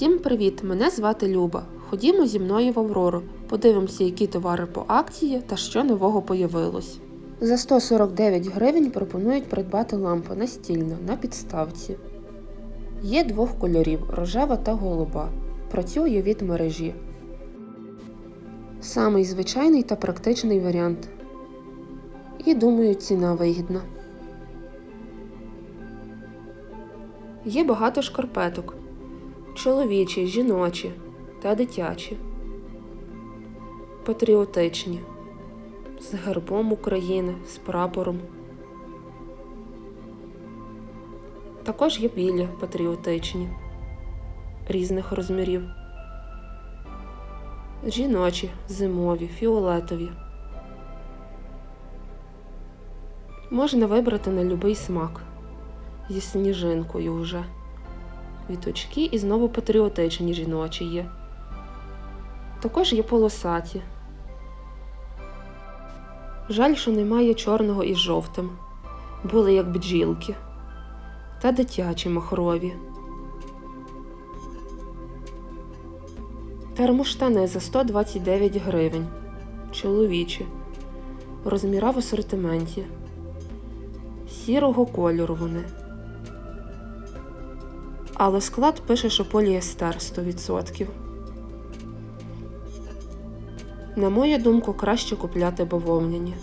Усім привіт! Мене звати Люба. Ходімо зі мною в Аврору. Подивимося, які товари по акції та що нового появилось. За 149 гривень пропонують придбати лампу настільну на підставці. Є двох кольорів рожева та голуба. Працює від мережі. Самий звичайний та практичний варіант. І думаю, ціна вигідна. Є багато шкарпеток чоловічі, жіночі та дитячі, патріотичні, з гербом України, з прапором. Також є білі патріотичні різних розмірів. Жіночі, зимові, фіолетові. Можна вибрати на будь-який смак зі сніжинкою вже квіточки і знову патріотичні жіночі є. Також є полосаті. Жаль, що немає чорного із жовтим. Були як бджілки. Та дитячі махрові. Термоштани за 129 гривень. Чоловічі. Розміра в асортименті. Сірого кольору вони. Але склад пише, що поліестер 100%. На мою думку, краще купляти бавовняні.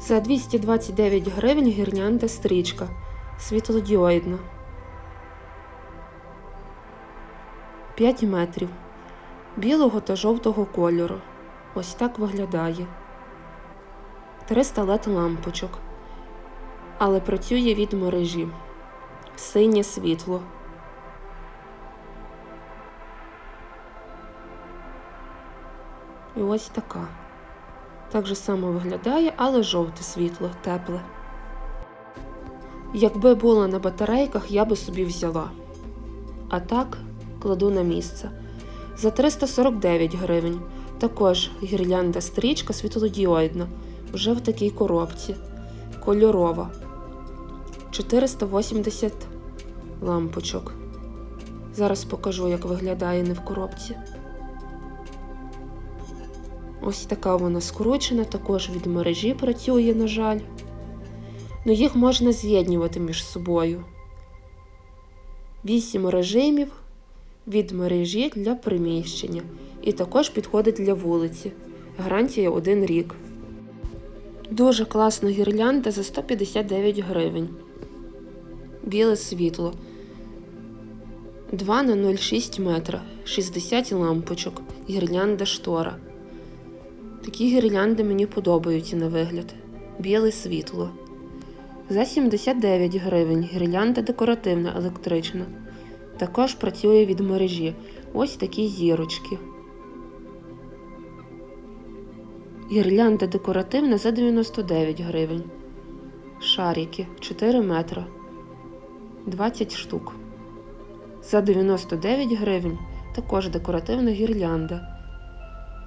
За 229 гривень гірнянда стрічка світлодіоїдна. 5 метрів білого та жовтого кольору. Ось так виглядає. 300 лет лампочок. Але працює від мережі синє світло. І ось така. Так же само виглядає, але жовте світло, тепле. Якби була на батарейках, я би собі взяла. А так кладу на місце. За 349 гривень. Також гірлянда стрічка світлодіоїдна, вже в такій коробці. Кольорова. 480 лампочок. Зараз покажу, як виглядає не в коробці. Ось така вона скручена, також від мережі працює, на жаль. Ну їх можна з'єднувати між собою. Вісім режимів від мережі для приміщення. І також підходить для вулиці. Гарантія 1 рік. Дуже класна гірлянда за 159 гривень біле світло 2 на 0,6 метра, 60 лампочок, гірлянда штора. Такі гірлянди мені подобаються на вигляд. Біле світло. За 79 гривень гірлянда декоративна електрична. Також працює від мережі. Ось такі зірочки. Гірлянда декоративна за 99 гривень. Шарики 4 метра. 20 штук. За 99 гривень також декоративна гірлянда.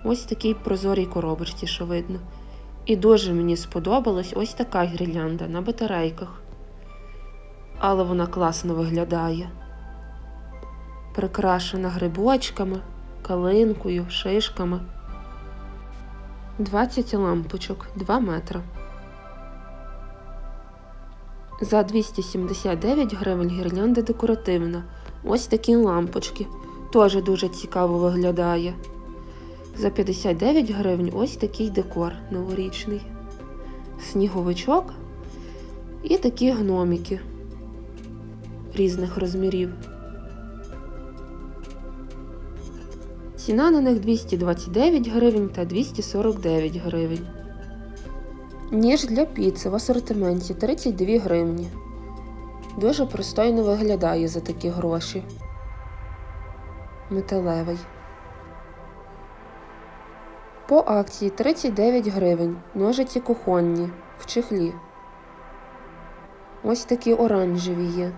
Ось такий прозорій коробочці, що видно. І дуже мені сподобалась ось така гірлянда на батарейках. Але вона класно виглядає. Прикрашена грибочками, калинкою, шишками. 20 лампочок 2 метра. За 279 гривень гірлянда декоративна. Ось такі лампочки. Теж дуже цікаво виглядає. За 59 гривень ось такий декор новорічний. Сніговичок і такі гномики різних розмірів. Ціна на них 229 гривень та 249 гривень. Ніж для піци в асортименті 32 гривні. Дуже пристойно виглядає за такі гроші. Металевий. По акції 39 гривень. Ножиці кухонні в чехлі. Ось такі оранжеві є.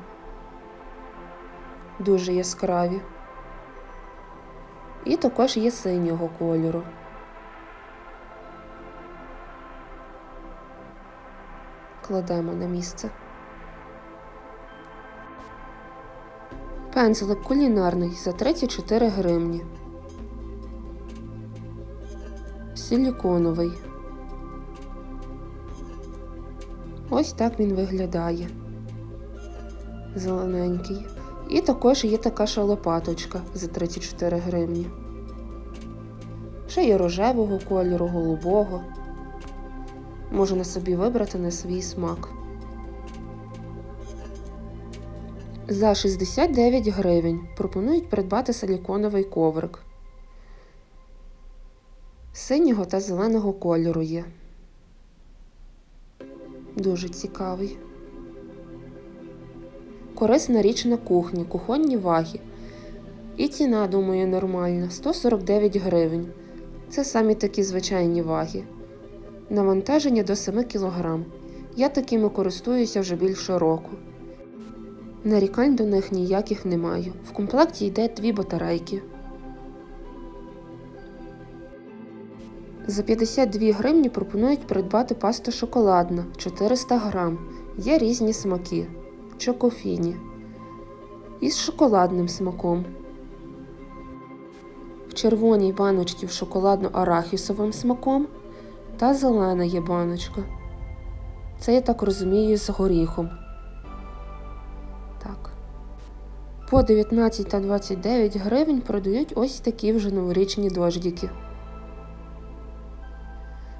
Дуже яскраві. І також є синього кольору. Кладемо на місце. Пензлик кулінарний за 34 гривні. Силіконовий. Ось так він виглядає. Зелененький. І також є така ще лопаточка за 34 гривні. Ще є рожевого кольору, голубого. Можна собі вибрати на свій смак. За 69 гривень пропонують придбати силіконовий коврик. Синього та зеленого кольору є. Дуже цікавий. Корисна річ на кухні, кухонні ваги. І ціна, думаю, нормальна 149 гривень. Це самі такі звичайні ваги. Навантаження до 7 кг. Я такими користуюся вже більше року. Нарікань до них ніяких не маю. В комплекті йде дві батарейки. За 52 гривні пропонують придбати пасту шоколадна 400 грам. Є різні смаки. Чокофіні. Із шоколадним смаком. В червоній баночці в шоколадно-арахісовим смаком та зелена є баночка. Це я так розумію з горіхом. Так. По 19 та 29 гривень продають ось такі вже новорічні дождики.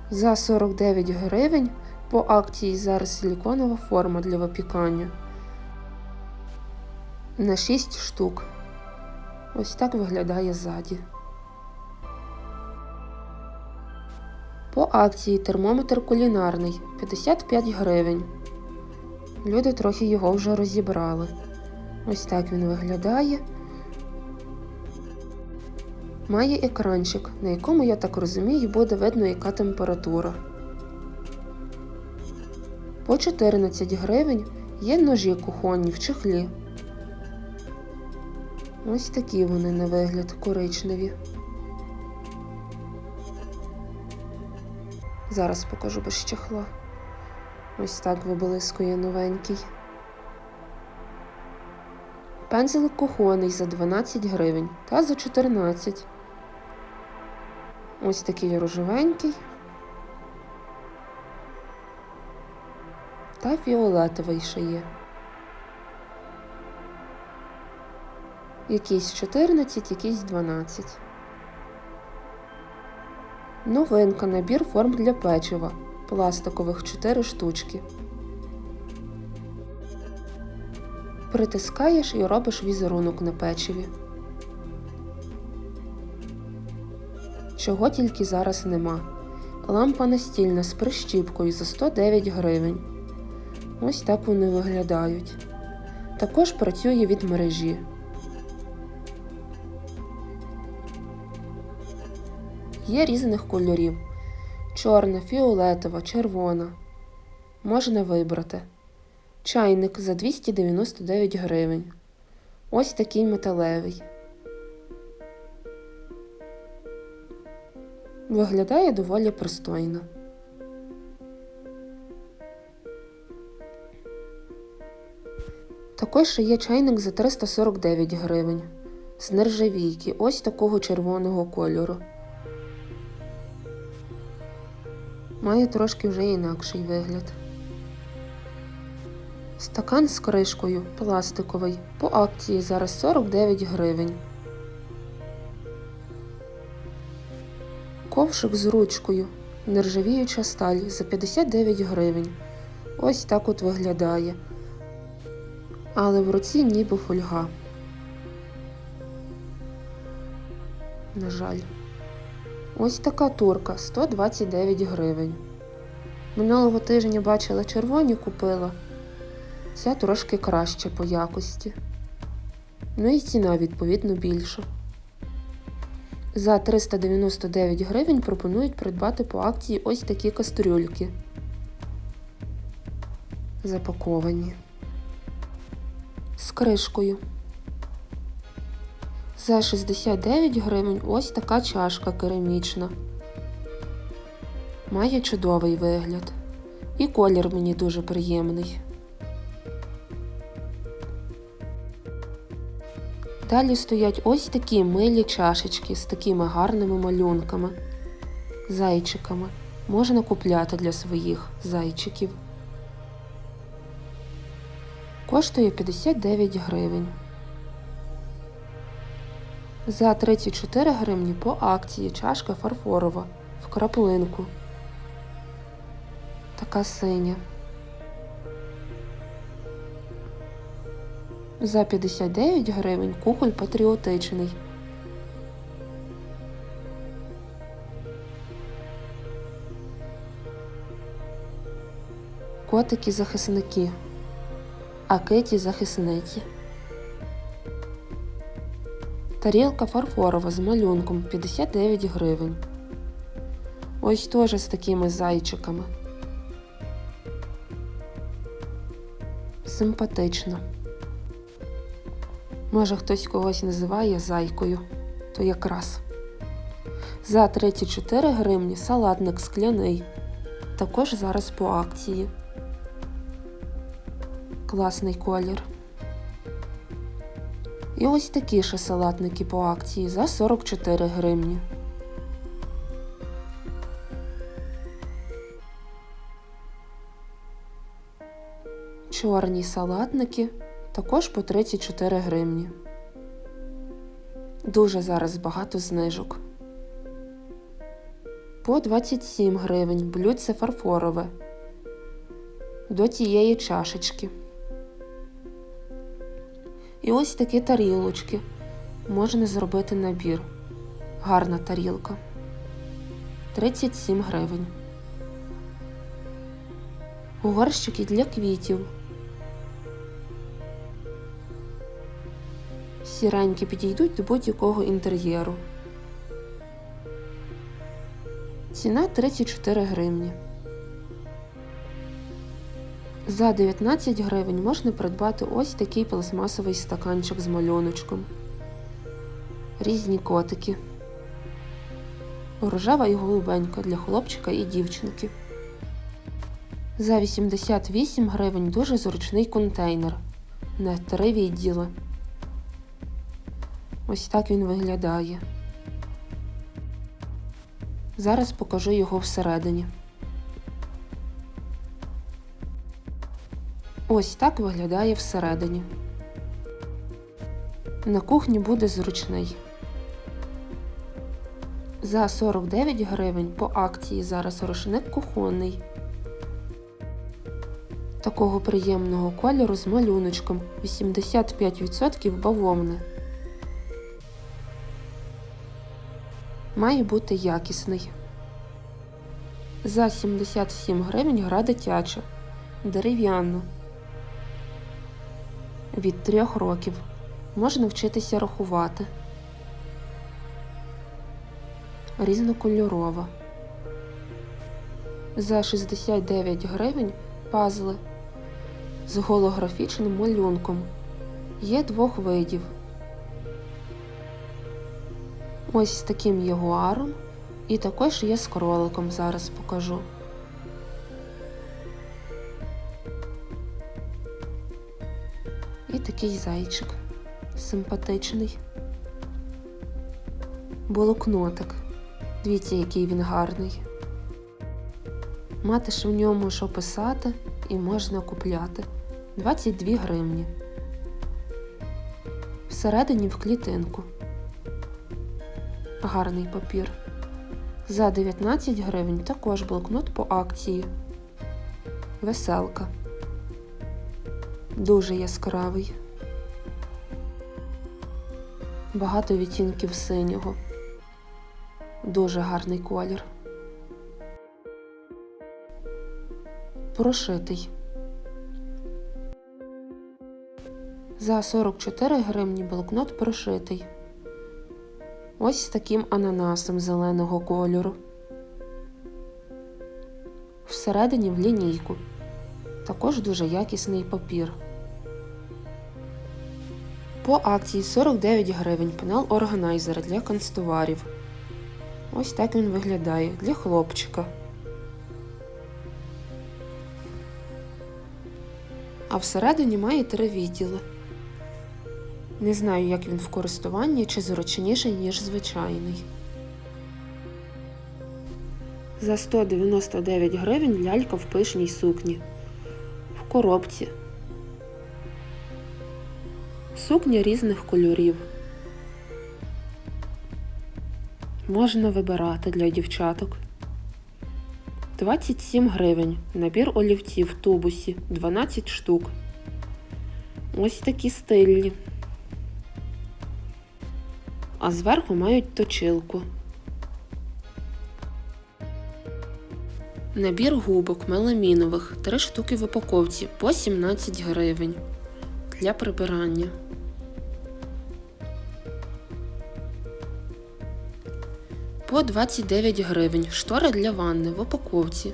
За 49 гривень по акції зараз силіконова форма для випікання. На 6 штук. Ось так виглядає ззаді. По акції термометр кулінарний 55 гривень. Люди трохи його вже розібрали. Ось так він виглядає. Має екранчик, на якому, я так розумію, буде видно, яка температура. По 14 гривень є ножі кухонні в чехлі. Ось такі вони на вигляд коричневі. Зараз покажу без чехла. Ось так виблискує новенький. Пензлик кухонний за 12 гривень та за 14. Ось такий рожевенький. Та фіолетовий ще є. Якийсь 14, якийсь 12. Новинка набір форм для печива. Пластикових 4 штучки. Притискаєш і робиш візерунок на печиві. Чого тільки зараз нема. Лампа настільна з прищіпкою за 109 гривень. Ось так вони виглядають. Також працює від мережі. Є різних кольорів: чорна, фіолетова, червона. Можна вибрати. Чайник за 299 гривень. Ось такий металевий. Виглядає доволі пристойно. Також є чайник за 349 гривень. З нержавійки, ось такого червоного кольору. Має трошки вже інакший вигляд. Стакан з кришкою пластиковий. По акції зараз 49 гривень. Ковшик з ручкою. Нержавіюча сталь за 59 гривень. Ось так от виглядає. Але в руці ніби фольга. На жаль. Ось така турка 129 гривень. Минулого тижня бачила червоні купила. Ця трошки краще по якості. Ну і ціна, відповідно, більша. За 399 гривень пропонують придбати по акції ось такі кастрюльки. Запаковані. З кришкою. За 69 гривень ось така чашка керамічна. Має чудовий вигляд. І колір мені дуже приємний. Далі стоять ось такі милі чашечки з такими гарними малюнками, зайчиками. Можна купляти для своїх зайчиків. Коштує 59 гривень. За 34 гривні по акції чашка фарфорова в краплинку. Така синя. За 59 гривень кухоль патріотичний. Котики захисники, а киті захисниці. Тарілка фарфорова з малюнком 59 гривень. Ось теж з такими зайчиками. Симпатично. Може хтось когось називає зайкою, то якраз. За 34 гривні салатник скляний. Також зараз по акції. Класний колір. І ось такі ще салатники по акції за 44 гривні. Чорні салатники також по 34 гривні. Дуже зараз багато знижок. По 27 гривень блюдце фарфорове. До тієї чашечки. І ось такі тарілочки. Можна зробити набір. Гарна тарілка. 37 гривень. Горщики для квітів. Сіренькі підійдуть до будь-якого інтер'єру. Ціна 34 гривні. За 19 гривень можна придбати ось такий пластмасовий стаканчик з малюночком. Різні котики. Рожева і голубенька для хлопчика і дівчинки. За 88 гривень дуже зручний контейнер на три відділи. Ось так він виглядає. Зараз покажу його всередині. Ось так виглядає всередині. На кухні буде зручний. За 49 гривень по акції зараз рушник кухонний. Такого приємного кольору з малюночком 85% бавовни. Має бути якісний. За 77 гривень гра дитяча. Дерев'яна. Від трьох років. Можна вчитися рахувати. Різнокольорова. За 69 гривень пазли з голографічним малюнком. Є двох видів. Ось з таким ягуаром і також є з кроликом, зараз покажу. І такий зайчик симпатичний. Блокнотик. Дивіться, який він гарний. Мати ще в ньому що писати і можна купляти 22 гривні. Всередині в клітинку. Гарний папір. За 19 гривень також блокнот по акції. Веселка. Дуже яскравий. Багато відтінків синього. Дуже гарний колір. Прошитий. За 44 гривні блокнот прошитий. Ось з таким ананасом зеленого кольору. Всередині в лінійку. Також дуже якісний папір. По акції 49 гривень пенал органайзер для канцтоварів. Ось так він виглядає для хлопчика. А всередині має три відділи. Не знаю, як він в користуванні чи зручніший, ніж звичайний. За 199 гривень лялька в пишній сукні. В коробці. Сукня різних кольорів. Можна вибирати для дівчаток. 27 гривень. Набір олівців в тубусі 12 штук. Ось такі стильні. А зверху мають точилку. Набір губок меламінових 3 штуки в упаковці по 17 гривень для прибирання. По 29 гривень штори для ванни в упаковці.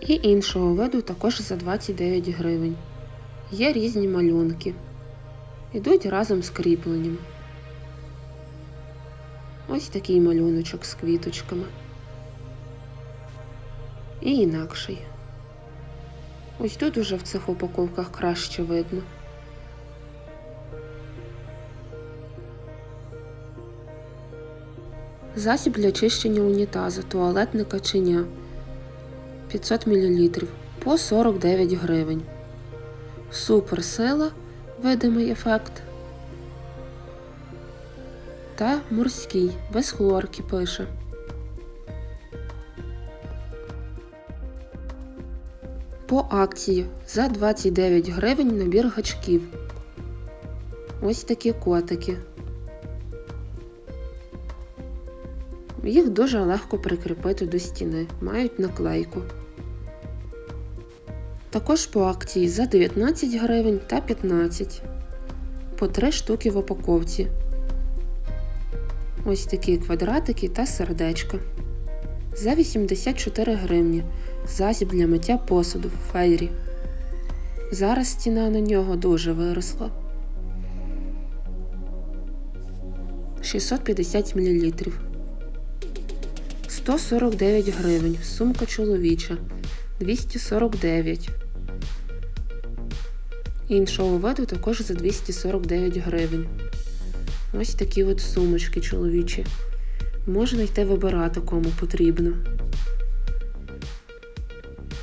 І іншого виду також за 29 гривень. Є різні малюнки. Ідуть разом з кріпленням. Ось такий малюночок з квіточками. І інакший. Ось тут уже в цих упаковках краще видно. Засіб для чищення унітазу, туалетне каченя 500 мл по 49 гривень. Суперсила, видимий ефект. Та морський, без хлорки пише. По акції за 29 гривень набір гачків. Ось такі котики. Їх дуже легко прикріпити до стіни, мають наклейку. Також по акції за 19 гривень та 15 по 3 штуки в упаковці. Ось такі квадратики та сердечка. За 84 гривні засіб для миття посуду в фейрі. Зараз ціна на нього дуже виросла. 650 мл. 149 гривень. Сумка чоловіча 249. Іншого виду також за 249 гривень. Ось такі от сумочки чоловічі. Можна йти вибирати кому потрібно.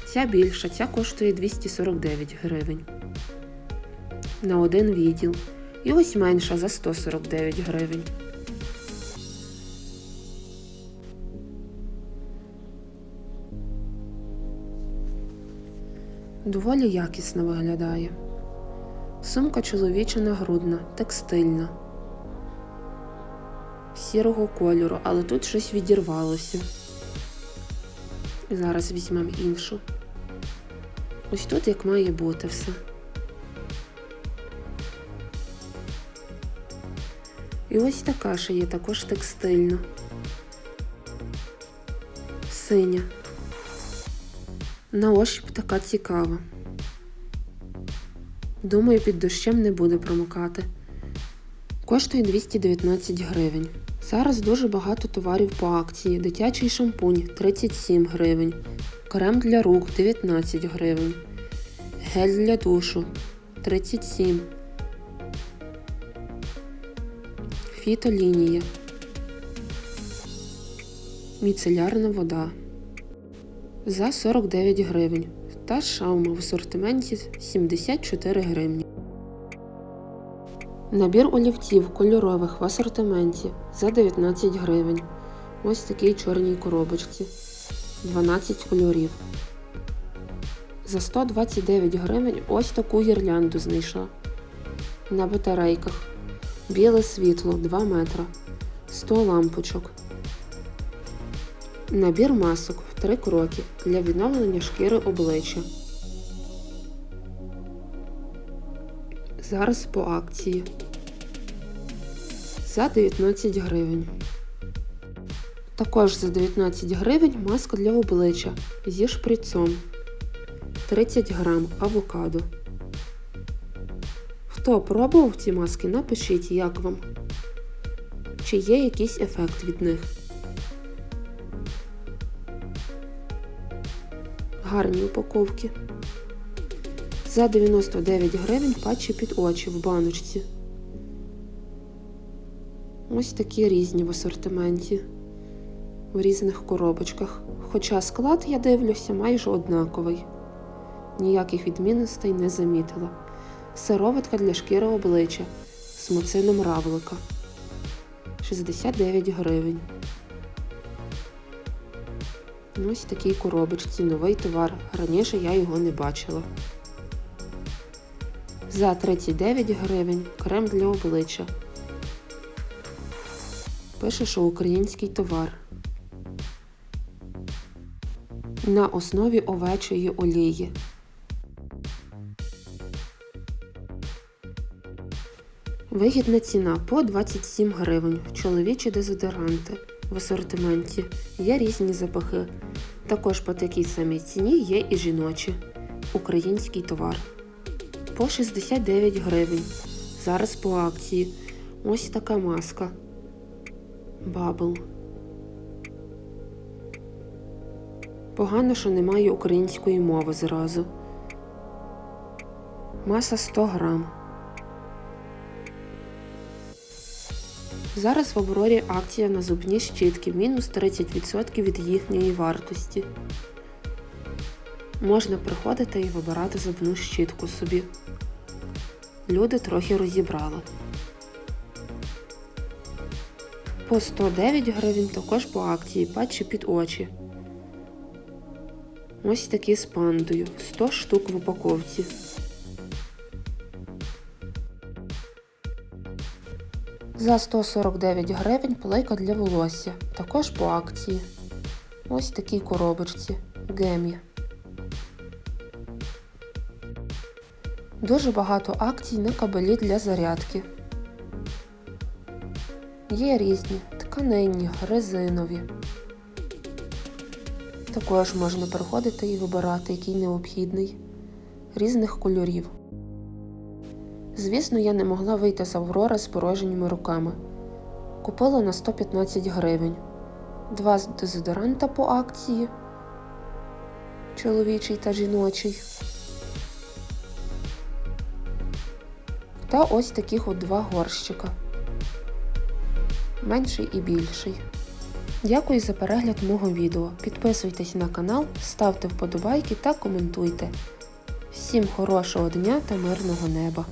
Ця більша, ця коштує 249 гривень. На один відділ. І ось менша за 149 гривень. Доволі якісно виглядає. Сумка чоловіча нагрудна, текстильна. Сірого кольору, але тут щось відірвалося. Зараз візьмемо іншу. Ось тут як має бути все. І ось така ще є також текстильна. Синя. На ощупь така цікава. Думаю, під дощем не буде промокати. Коштує 219 гривень. Зараз дуже багато товарів по акції. Дитячий шампунь 37 гривень. Крем для рук 19 гривень. Гель для душу 37. Фітолінія. Міцелярна вода за 49 гривень та шаума в асортименті 74 гривні. Набір олівців кольорових в асортименті за 19 гривень. Ось такій чорній коробочці. 12 кольорів. За 129 гривень ось таку гірлянду знайшла. На батарейках. Біле світло 2 метра. 100 лампочок. Набір масок в 3 кроки для відновлення шкіри обличчя. Зараз по акції. За 19 гривень. Також за 19 гривень маска для обличчя зі шприцом 30 грам авокадо. Хто пробував ці маски, напишіть, як вам. Чи є якийсь ефект від них. Гарні упаковки. За 99 гривень патчі під очі в баночці. Ось такі різні в асортименті. В різних коробочках. Хоча склад, я дивлюся, майже однаковий. Ніяких відмінностей не замітила. Сироватка для шкіри обличчя з муцином равлика. 69 гривень. Ось такій коробочці новий товар. Раніше я його не бачила. За 39 гривень крем для обличчя. Пише, що український товар. На основі овечої олії. Вигідна ціна по 27 гривень. Чоловічі дезодоранти в асортименті. Є різні запахи. Також по такій самій ціні є і жіночі. Український товар. По 69 гривень. Зараз по акції. Ось така маска. Бабл. Погано, що немає української мови зразу. Маса 100 грам. Зараз в Аврорі акція на зубні щітки мінус 30% від їхньої вартості. Можна приходити і вибирати зубну щітку собі. Люди трохи розібрали. По 109 гривень також по акції патчі під очі. Ось такі з пандою. 100 штук в упаковці. За 149 гривень плейка для волосся. Також по акції. Ось такій коробочці. Гемі. Дуже багато акцій на кабелі для зарядки. Є різні тканинні, резинові. Також можна приходити і вибирати, який необхідний, різних кольорів. Звісно, я не могла вийти з Аврора з порожніми руками. Купила на 115 гривень. Два дезодоранта по акції, чоловічий та жіночий. Та ось таких от два горщика. Менший і більший. Дякую за перегляд мого відео. Підписуйтесь на канал, ставте вподобайки та коментуйте. Всім хорошого дня та мирного неба!